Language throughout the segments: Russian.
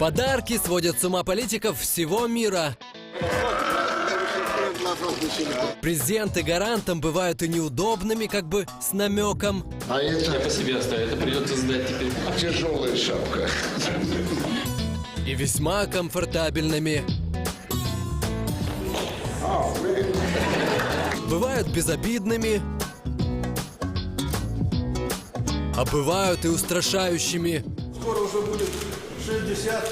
Подарки сводят с ума политиков всего мира. Презенты гарантам бывают и неудобными, как бы с намеком. А Я это по себе оставил, это придется сдать теперь. тяжелая шапка. и весьма комфортабельными. Бывают безобидными, а бывают и устрашающими. Скоро уже будет 60.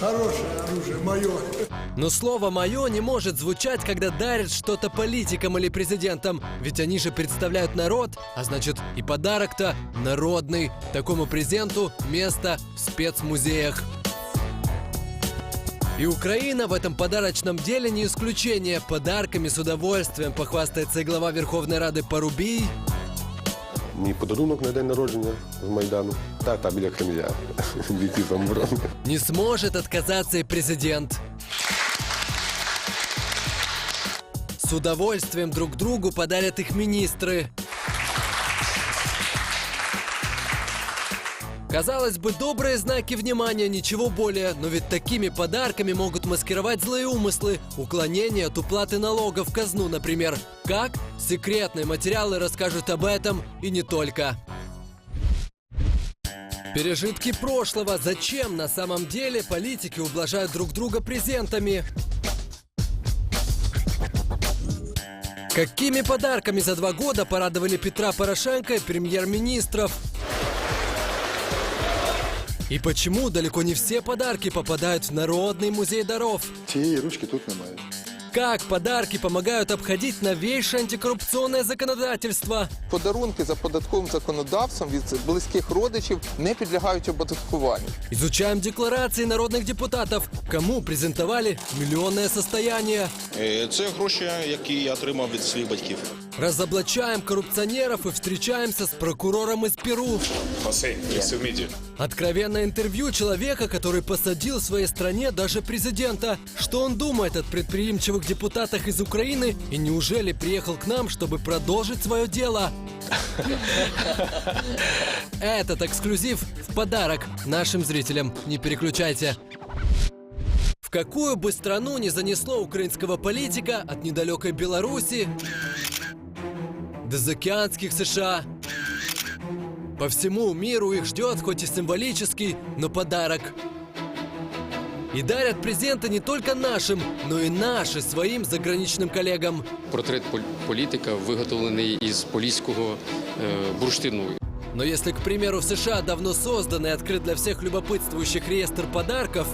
Хорошее оружие, мое. Но слово «моё» не может звучать, когда дарят что-то политикам или президентам, ведь они же представляют народ, а значит и подарок-то народный. Такому презенту место в спецмузеях. И Украина в этом подарочном деле не исключение. Подарками с удовольствием похвастается и глава Верховной Рады Порубій, Мій подарунок на день народження з Майдану. Та, та біля Кремля. Війти там не сможет отказаться и президент. С удовольствием друг другу подарят их министры. Казалось бы, добрые знаки внимания, ничего более, но ведь такими подарками могут маскировать злые умыслы, уклонение от уплаты налогов в казну, например. Как? Секретные материалы расскажут об этом и не только. Пережитки прошлого. Зачем на самом деле политики ублажают друг друга презентами? Какими подарками за два года порадовали Петра Порошенко и премьер-министров? И почему далеко не все подарки попадают в Народный музей даров? Цієї ручки тут немає. Как подарки помогают обходить новейшее антикоррупционное законодательство? Подарунки за податковим законодавством від близьких родичів не підлягають оподаткуванню. Изучаем декларации народных депутатов. Кому презентовали миллионное состояние? Е, Це гроші, які я отримав від своїх батьків. Разоблачаем коррупционеров и встречаемся с прокурором из Перу. Хосе, Откровенное интервью человека, который посадил в своей стране даже президента. Что он думает о предприимчивых депутатах из Украины и неужели приехал к нам, чтобы продолжить свое дело? Этот эксклюзив в подарок нашим зрителям. Не переключайте. В какую бы страну не занесло украинского политика от недалекой Беларуси до заокеанских США. По всему миру их ждет хоть и символический, но подарок. И дарят презенты не только нашим, но и наши своим заграничным коллегам. Портрет пол- політика виготовлений із поліського е, бурштину. Но если, к примеру, в США давно создан и открыт для всех любопытствующих реестр подарков,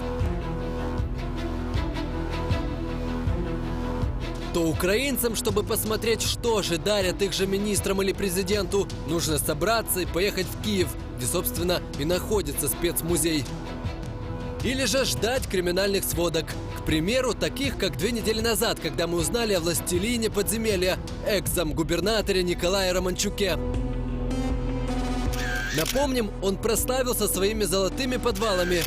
то украинцам, чтобы посмотреть, что же дарят их же министрам или президенту, нужно собраться и поехать в Киев, где, собственно, и находится спецмузей. Или же ждать криминальных сводок. К примеру, таких, как две недели назад, когда мы узнали о властелине подземелья, экс-губернаторе Николае Романчуке. Напомним, он прославился своими золотыми подвалами.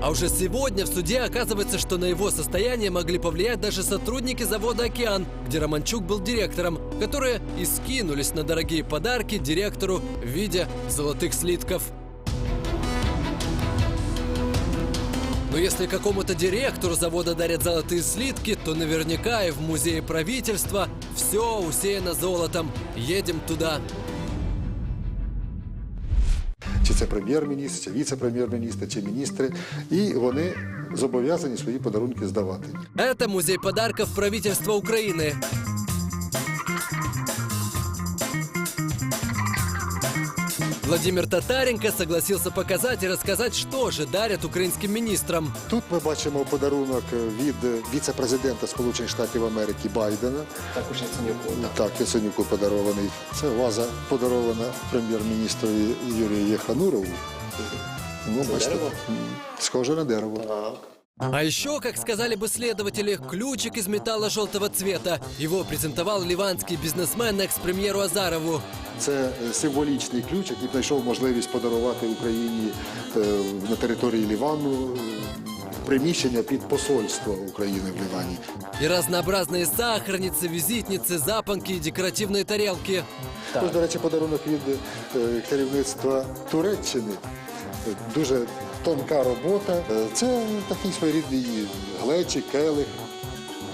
А уже сегодня в суде оказывается, что на его состояние могли повлиять даже сотрудники завода «Океан», где Романчук был директором, которые и скинулись на дорогие подарки директору в виде золотых слитков. Но если какому-то директору завода дарят золотые слитки, то наверняка и в музее правительства все усеяно золотом. Едем туда Чи це прем'єр-міністр, чи віце-прем'єр-міністр, чи міністри. І вони зобов'язані свої подарунки здавати. Это музей подарков правительства Украины. Владимир Татаренко согласился показать и рассказать, что же дарят украинским министрам. Тут ми бачимо подарунок від віце-президента Сполучених Штатів Америки Байдена. Також Яценюку. Так, Яценюку подарований. Це ваза подарована прем'єр-міністрові Юрію Єханурову. Ну, бачите, схоже на дерево. А еще, как сказали бы следователи, ключик из металла желтого цвета. Его презентовал ливанский бизнесмен экс-премьеру Азарову. Це е, символічний ключ, який знайшов можливість подарувати Україні е, на території Лівану е, приміщення під посольство України в Лівані. И разнообразные сахарницы, визитницы, запонки и декоративные тарелки. Ось, до речі, подарунок від е, керівництва Туреччини. Е, Дуже тонка робота. Е, Це такий своєрідний глечик, келих.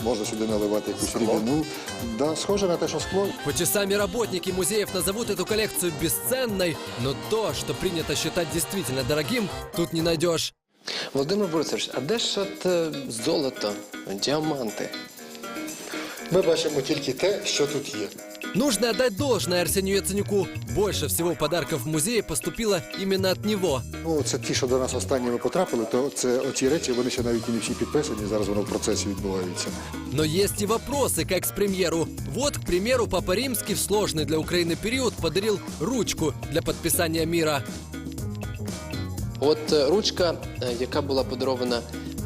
Можна сюди наливати якусь рідину. Да, схоже на те, що скло. Хоть и сами работники музеев назовут эту коллекцию бесценной, но то, что принято считать действительно дорогим, тут не найдешь. Володимир Борисович, а де ж от е, золото, діаманти? Ми бачимо тільки те, що тут є. Нужно отдать должное Арсению Яценюку. Больше всего подарков в музее поступило именно от него. Ну, це ті, що до нас останніми потрапили, то це оці речі, вони ще навіть і не всі підписані, зараз воно в процесі відбувається. Но есть и вопросы к экс-премьеру. Вот, к примеру, Папа Римский в сложный для Украины период подарил ручку для подписания мира. От е, ручка, е, яка була подарована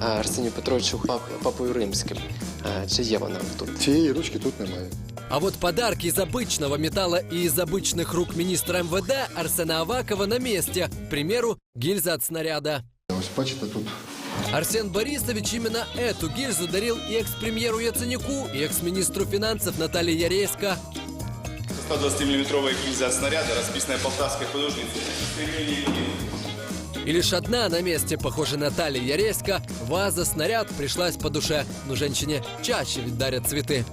е, Арсенію Петровичу пап- папою римським. Е, Чи є вона тут? Цієї ручки тут немає. А вот подарки из обычного металла и из обычных рук министра МВД Арсена Авакова на месте. К примеру, гильза от снаряда. Ось бачите, тут Арсен Борисович именно эту гильзу дарил и экс-премьеру Яценюку, и экс-министру финансов Наталье Ярейско. 120-миллиметровая гильза от снаряда, расписанная полтавской художницей. И лишь одна на месте, похожая Наталья Ярейско, ваза-снаряд пришлась по душе. Но женщине чаще ведь дарят цветы.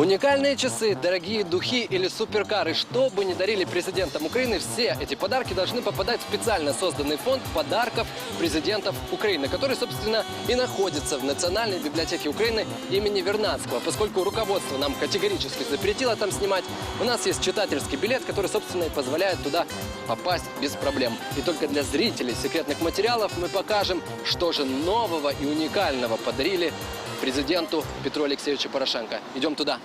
Уникальные часы, дорогие духи или суперкары, что бы ни дарили президентам Украины, все эти подарки должны попадать в специально созданный фонд подарков президентов Украины, который, собственно, и находится в Национальной библиотеке Украины имени Вернадского. Поскольку руководство нам категорически запретило там снимать, у нас есть читательский билет, который, собственно, и позволяет туда попасть без проблем. И только для зрителей секретных материалов мы покажем, что же нового и уникального подарили президенту Петру Алексеевичу Порошенко. Идем туда.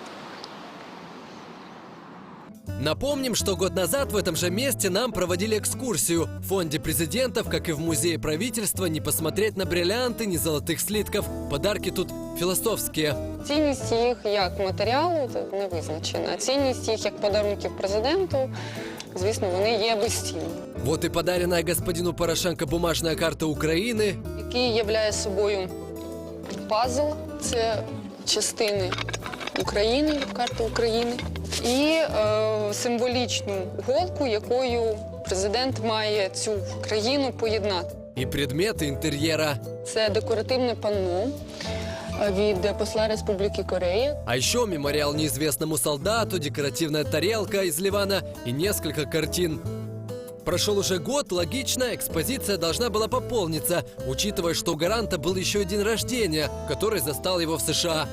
Напомним, что год назад в этом же месте нам проводили экскурсию. В фонде президентов, как и в музее правительства, не посмотреть на бриллианты, ни золотых слитков. Подарки тут философские. Цінність їх як матеріалу це не визначена. Цінність їх як подарунків президенту, звісно, вони є безцінні. Вот и подаренная господину Порошенко бумажная карта Украины. Який являє собою пазл, це частини України, карти України, і е, символічну голку, якою президент має цю країну поєднати. И предметы интерьера. Це декоративне панно е, від посла Республіки Корея. А еще мемориал неизвестному солдату, декоративная тарелка из Ливана и несколько картин. Прошел уже год, логично, экспозиция должна была пополниться, учитывая, что у Гаранта был еще и день рождения, который застал его в США.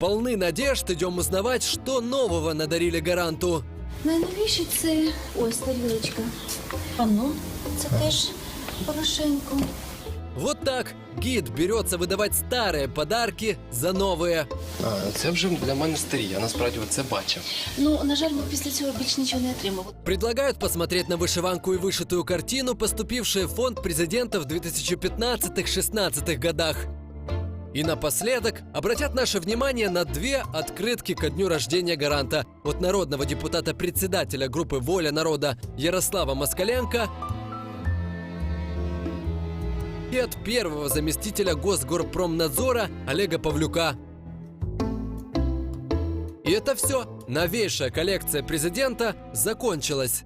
Полны надежд, идем узнавать, что нового надарили Гаранту. Найновіше це ось тарілочка. Панно, це теж Порошенко. Вот так гид берется выдавать старые подарки за новые. А, це вже для мене старі, я насправді це бачив. Ну, на жаль, ми після цього більш нічого не отримали. Предлагают посмотреть на вышиванку и вышитую картину, поступившие в фонд президента в 2015-16 годах. И напоследок обратят наше внимание на две открытки ко дню рождения гаранта от народного депутата-председателя группы «Воля народа» Ярослава Москаленко и от первого заместителя Госгорпромнадзора Олега Павлюка. И это все. Новейшая коллекция президента закончилась.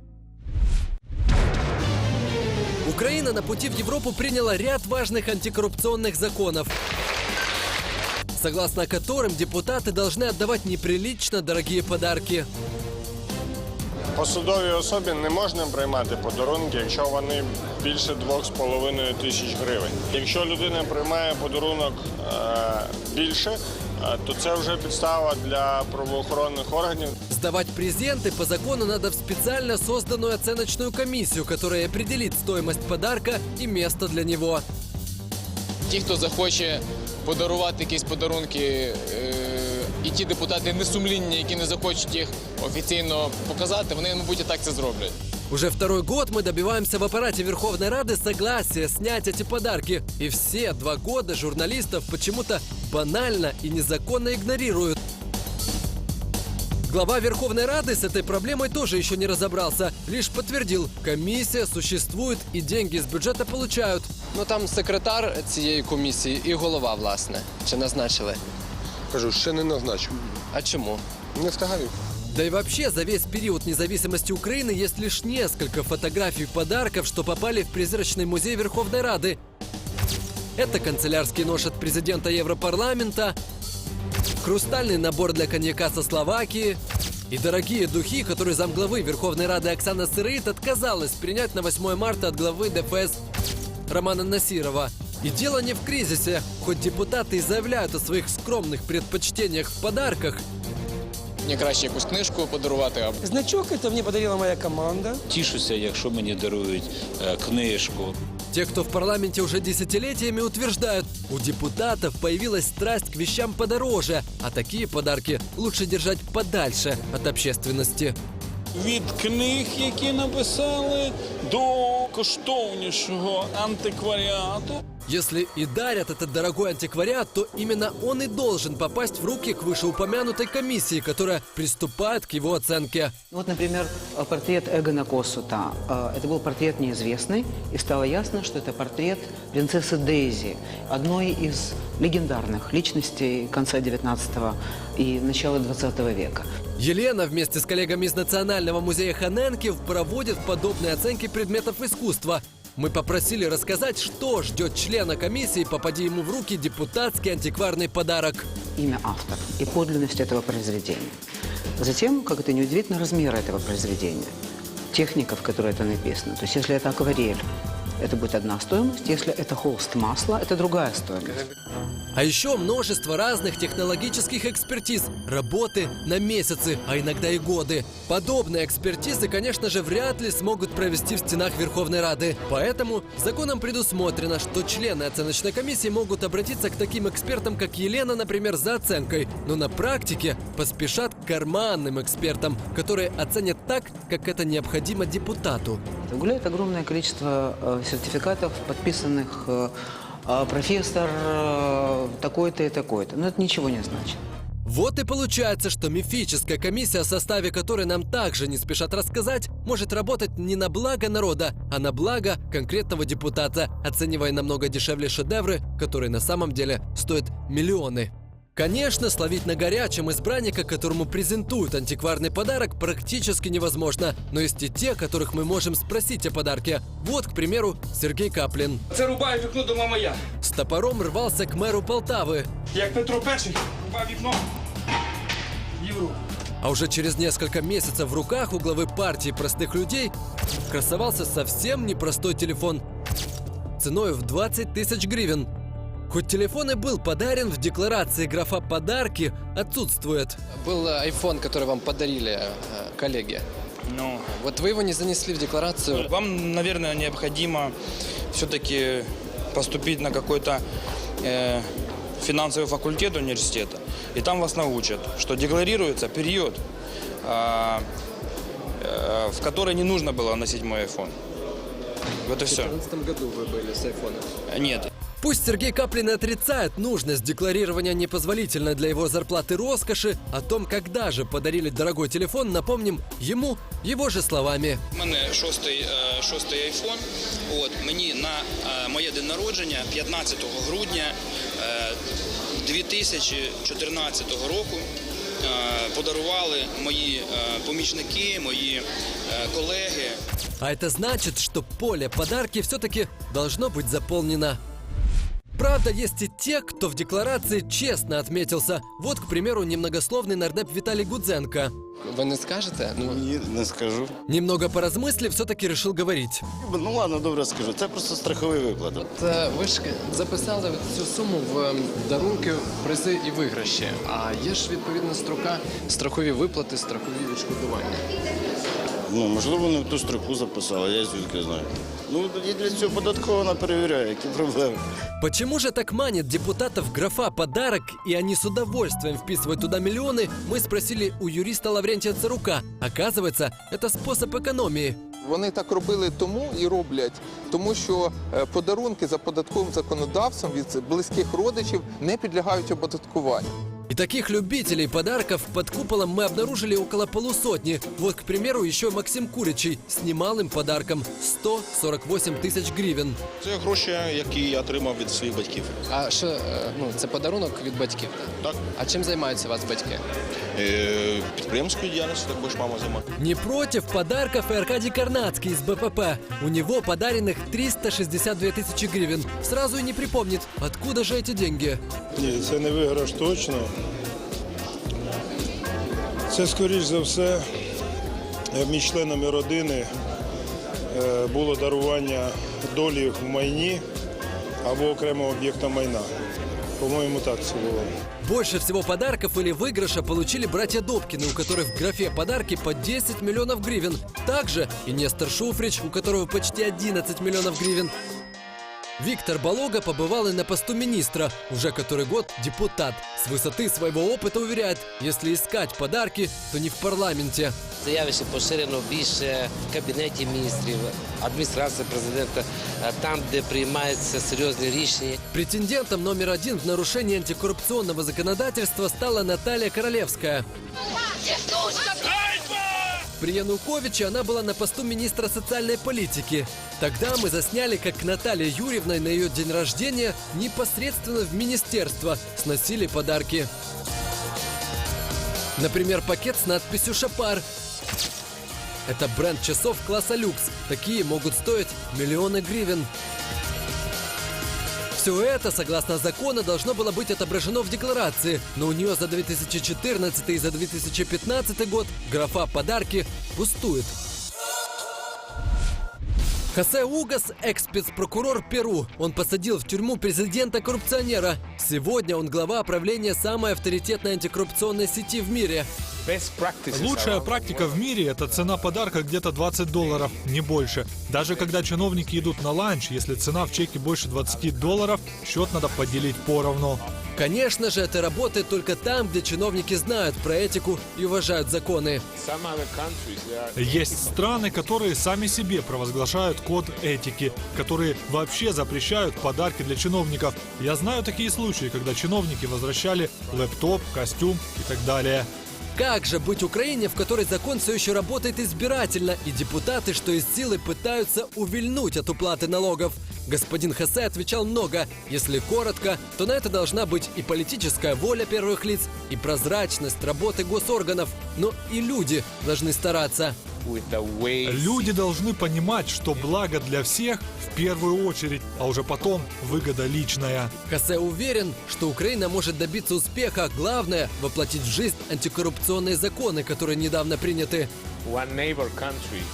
Украина на пути в Европу приняла ряд важных антикоррупционных законов, согласно которым депутаты должны отдавать неприлично дорогие подарки. Посадовій особі не можна приймати подарунки, якщо вони більше 2,5 тисяч гривень. Якщо людина приймає подарунок е, більше, е, то це вже підстава для правоохоронних органів. Сдавать презенты по закону надо в специально созданную оценочную комиссию, которая определит стоимость подарка и место для него. Ті, хто захоче подарувати якісь подарунки, е, і ті депутати несумлінні, які не захочуть їх офіційно показати, вони, мабуть, і так це зроблять. Уже второй год мы добиваемся в аппарате Верховной Рады согласия снять эти подарки. И все два года журналистов почему-то банально и незаконно игнорируют. Глава Верховной Рады с этой проблемой тоже еще не разобрался. Лишь подтвердил, комиссия существует и деньги из бюджета получают. Ну там секретар цієї комісії і голова, власне. Чи назначили? Кажу, ще не назначив. А чому? Не встигаю. Да и вообще, за весь период независимости Украины есть лишь несколько фотографий подарков, что попали в призрачный музей Верховной Рады. Это канцелярский нож от президента Европарламента, хрустальный набор для коньяка со Словакии и дорогие духи, которые замглавы Верховной Рады Оксана Сырыт отказалась принять на 8 марта от главы ДФС Романа Насирова. И дело не в кризисе. Хоть депутаты и заявляют о своих скромных предпочтениях в подарках, Мені краще якусь книжку подарувати або Значок это мне подарила моя команда. Тішуся, якщо мені дарують е, книжку. Те, кто в парламенте уже десятилетиями утверждают, у депутатов появилась страсть к вещам подороже, а такие подарки лучше держать подальше от общественности. Від книг, які написали, до коштовнішого антикваріату. Если и дарят этот дорогой антиквариат, то именно он и должен попасть в руки к вышеупомянутой комиссии, которая приступает к его оценке. Вот, например, портрет Эгона Косута. Э, Это был портрет неизвестный, и стало ясно, что это портрет принцессы Дейзи, одной из легендарных личностей конца 19 и начала 20 века. Елена вместе с коллегами из Национального музея Ханенки проводит подобные оценки предметов искусства. Мы попросили рассказать, что ждет члена комиссии, попади ему в руки депутатский антикварный подарок. Имя автора и подлинность этого произведения. Затем, как это неудивительно, размер этого произведения. Техника, в которой это написано. То есть, если это акварель, это будет одна стоимость. Если это холст масла, это другая стоимость. А еще множество разных технологических экспертиз, работы на месяцы, а иногда и годы. Подобные экспертизы, конечно же, вряд ли смогут провести в стенах Верховной Рады. Поэтому законом предусмотрено, что члены оценочной комиссии могут обратиться к таким экспертам, как Елена, например, за оценкой. Но на практике поспешат к карманным экспертам, которые оценят так, как это необходимо депутату. Гуляет огромное количество э, сертификатов, подписанных э, э, профессор э, такой-то и такой-то. Но это ничего не значит. Вот и получается, что мифическая комиссия, о составе которой нам также не спешат рассказать, может работать не на благо народа, а на благо конкретного депутата, оценивая намного дешевле шедевры, которые на самом деле стоят миллионы. Конечно, словить на горячем избранника, которому презентуют антикварный подарок, практически невозможно. Но есть и те, которых мы можем спросить о подарке. Вот, к примеру, Сергей Каплин. Це рубає вікно дома моя. С топором рвался к мэру Полтавы. Як Петро І рубав вікно. Європу. А уже через несколько месяцев в руках у главы партии простых людей красовался совсем непростой телефон ценой в 20 тысяч гривен. Хоть телефон и был подарен, в декларации графа «подарки» отсутствует. Был э, iPhone, который вам подарили э, коллеги. Ну, Вот вы его не занесли в декларацию. вам, наверное, необходимо все-таки поступить на какой-то э, финансовый факультет университета. И там вас научат, что декларируется период, а, э, в который не нужно было носить мой iPhone. Вот и В все. 2014 году вы были с айфоном. Нет, Пусть Сергей Каплин и отрицает нужность декларирования непозволительной для его зарплаты роскоши, о том, когда же подарили дорогой телефон, напомним ему его же словами. У мене шостий, е, шостий айфон. От мені на е, моє день народження, 15 грудня е, 2014 року, е, подарували мої е, помічники, мої е, колеги. А это значит, что поле подарки все-таки должно быть заполнено. Правда, есть и те, кто в декларации честно отметился. Вот, к примеру, немногословный нардеп Виталий Гудзенко. Ви не скажете? Ну, Ні, не скажу. Немного поразмыслив, все-таки решил говорить. Ну ладно, добре скажу. Це просто страховий виплат. От е, ви ж записали цю суму в ем, дарунки, призи і виграші. А є ж відповідна строка страхові виплати, страхові відшкодування. Ну, можливо, не в ту строку записали, я звідки знаю. Ну, і для цього податково вона перевіряє, які проблеми. Почему же так манит депутатов графа «подарок» и они с удовольствием вписывают туда миллионы, мы спросили у юриста Лаврентия Царука. Оказывается, это способ экономии. Вони так робили тому і роблять, тому що е, подарунки за податковим законодавством від близьких родичів не підлягають оподаткуванню. И таких любителей подарков под куполом мы обнаружили около полусотни. Вот, к примеру, еще Максим Куричий с немалым подарком – 148 тысяч гривен. Це гроші, які я отримав від своїх батьків. А що, е, ну, це подарунок від батьків? Так. А чим займаються у вас батьки? Е, Підприємською діяльністю також мама займає. Не против подарков и Аркадий Карнацкий из БПП. У него подаренных 362 тысячи гривен. Сразу и не припомнит, откуда же эти деньги. Ні, це не виграш точно. Це, скоріш за все, е, між членами родини е, було дарування долі в майні або окремого об'єкта майна. По-моєму, так це було. Больше всего подарков или выигрыша получили братья Добкины, у которых в графе «Подарки» по 10 миллионов гривен. Также и Нестор Шуфрич, у которого почти 11 миллионов гривен. Виктор Болога побывал и на посту министра, уже который год депутат. С высоты своего опыта уверяет, если искать подарки, то не в парламенте. Це явище поширено більше в кабінеті міністрів, адміністрації президента, е, там, де приймаються серйозні рішення. Претендентом номер один в нарушении антикоррупционного законодательства стала Наталья Королевская. при Януковиче она была на посту министра социальной политики. Тогда мы засняли, как Наталья Юрьевна на ее день рождения непосредственно в министерство сносили подарки. Например, пакет с надписью «Шапар». Это бренд часов класса люкс. Такие могут стоить миллионы гривен. Все это, согласно закону, должно было быть отображено в декларации, но у нее за 2014 и за 2015 год графа «Подарки» пустует. Хосе Угас – экс-спецпрокурор Перу. Он посадил в тюрьму президента-коррупционера. Сегодня он глава правления самой авторитетной антикоррупционной сети в мире. Лучшая практика в мире – это цена подарка где-то 20 долларов, не больше. Даже когда чиновники идут на ланч, если цена в чеке больше 20 долларов, счет надо поделить поровну. Конечно же, это работает только там, где чиновники знают про этику и уважают законы. Есть страны, которые сами себе провозглашают код этики, которые вообще запрещают подарки для чиновников. Я знаю такие случаи, когда чиновники возвращали лэптоп, костюм и так далее. Как же быть Украине, в которой закон все еще работает избирательно, и депутаты, что из силы, пытаются увильнуть от уплаты налогов? Господин Хосе отвечал много. Если коротко, то на это должна быть и политическая воля первых лиц, и прозрачность работы госорганов. Но и люди должны стараться. Люди должны понимать, что благо для всех в первую очередь, а уже потом выгода личная. Хосе уверен, что Украина может добиться успеха. Главное – воплотить в жизнь антикоррупционные законы, которые недавно приняты.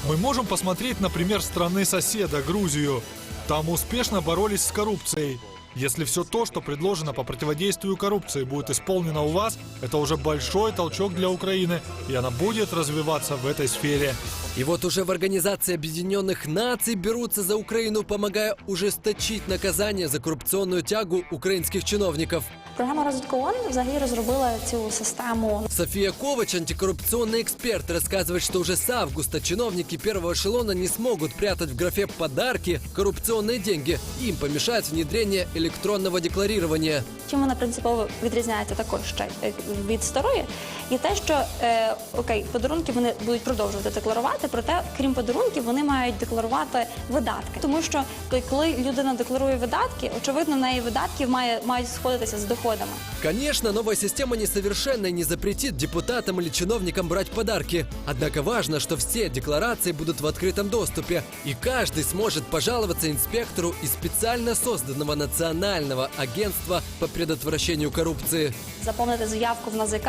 Мы можем посмотреть, например, страны-соседа, Грузию. Там успешно боролись с коррупцией. Если все то, что предложено по противодействию коррупции, будет исполнено у вас, это уже большой толчок для Украины, и она будет развиваться в этой сфере. И вот уже в Организации Объединенных Наций берутся за Украину, помогая ужесточить наказание за коррупционную тягу украинских чиновников. Програма розвитку ООН взагалі розробила цю систему. София Ковач, антикоррупционный эксперт, рассказывает, что уже с августа чиновники первого эшелона не смогут прятать в графе «подарки» коррупционные деньги. Им помешает внедрение электронного декларирования. Чим вона принципово відрізняється також ще е, від старої, є те, що е, окей, подарунки вони будуть продовжувати декларувати, проте, крім подарунків, вони мають декларувати видатки. Тому що коли людина декларує видатки, очевидно, в неї видатків має мають сходитися з Доходами. Конечно, новая система несовершенна и не запретит депутатам или чиновникам брать подарки. Однако важно, что все декларации будут в открытом доступе, и каждый сможет пожаловаться инспектору из специально созданного национального агентства по предотвращению коррупции. Заповнити заявку в НАЗК,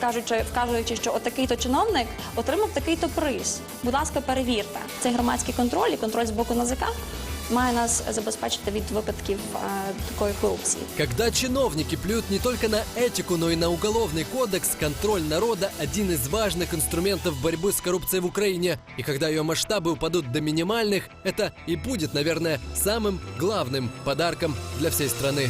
кажучи, вказуючи, що отакий-то чиновник отримав такий-то приз. Будь ласка, перевірте. Цей громадський контроль і контроль з боку НАЗК має нас забезпечити від випадків е, такої корупції. Когда чиновники плюют не только на этику, но и на уголовный кодекс, контроль народа – один из важных инструментов борьбы с коррупцией в Украине. И когда ее масштабы упадут до минимальных, это и будет, наверное, самым главным подарком для всей страны.